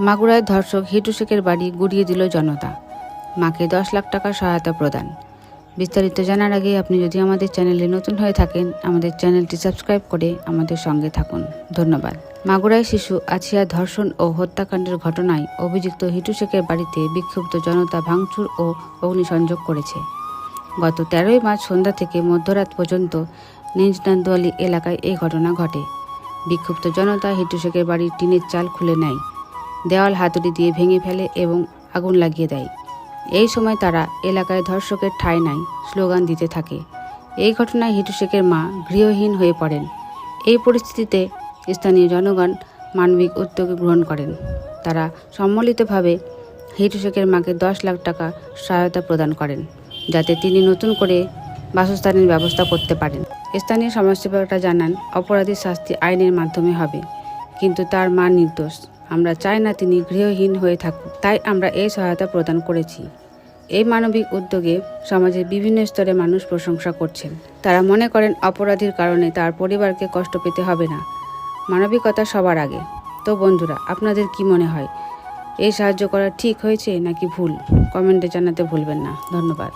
মাগুরায় ধর্ষক হিটু শেখের বাড়ি গুড়িয়ে দিল জনতা। মাকে দশ লাখ টাকা সহায়তা প্রদান। বিস্তারিত জানার আগে আপনি যদি আমাদের চ্যানেলে নতুন হয়ে থাকেন, আমাদের চ্যানেলটি সাবস্ক্রাইব করে আমাদের সঙ্গে থাকুন। ধন্যবাদ। মাগুরায় শিশু আছিয়া ধর্ষণ ও হত্যাকাণ্ডের ঘটনায় অভিযুক্ত হিটু শেখের বাড়িতে বিক্ষুব্ধ জনতা ভাঙচুর ও অগ্নিসংযোগ করেছে। গত তেরোই মার্চ সন্ধ্যা থেকে মধ্যরাত পর্যন্ত নিজনান্দোয়ালি এলাকায় এই ঘটনা ঘটে। বিক্ষুব্ধ জনতা হিটু শেখের বাড়ির টিনের চাল খুলে নেয়। দেওয়াল হাতুড়ি দিয়ে ভেঙে ফেলে এবং আগুন লাগিয়ে দেয়। এই সময় তারা এলাকায় ধর্ষকের ঠাঁই নাই, স্লোগান দিতে থাকে। এই ঘটনায় হিটু শেখের মা গৃহহীন হয়ে পড়েন। এই পরিস্থিতিতে স্থানীয় জনগণ মানবিক উদ্যোগ গ্রহণ করেন। তারা সম্মিলিতভাবে হিটু শেখের মাকে দশ লাখ টাকা সহায়তা প্রদান করেন, যাতে তিনি নতুন করে বাসস্থানের ব্যবস্থা করতে পারেন। স্থানীয় সমাজসেবকরা জানান, অপরাধীর শাস্তি আইনের মাধ্যমে হবে, কিন্তু তার মা নির্দোষ। আমরা চাই না তিনি গৃহহীন হয়ে থাকুক। তাই আমরা এই সহায়তা প্রদান করেছি। এই মানবিক উদ্যোগে সমাজের বিভিন্ন স্তরে মানুষ প্রশংসা করছেন। তারা মনে করেন অপরাধীর কারণে তার পরিবারকে কষ্ট পেতে হবে না। মানবিকতা সবার আগে। তো বন্ধুরা, আপনাদের কি মনে হয়? এই সাহায্য করা ঠিক হয়েছে নাকি ভুল? কমেন্টে জানাতে ভুলবেন না। ধন্যবাদ।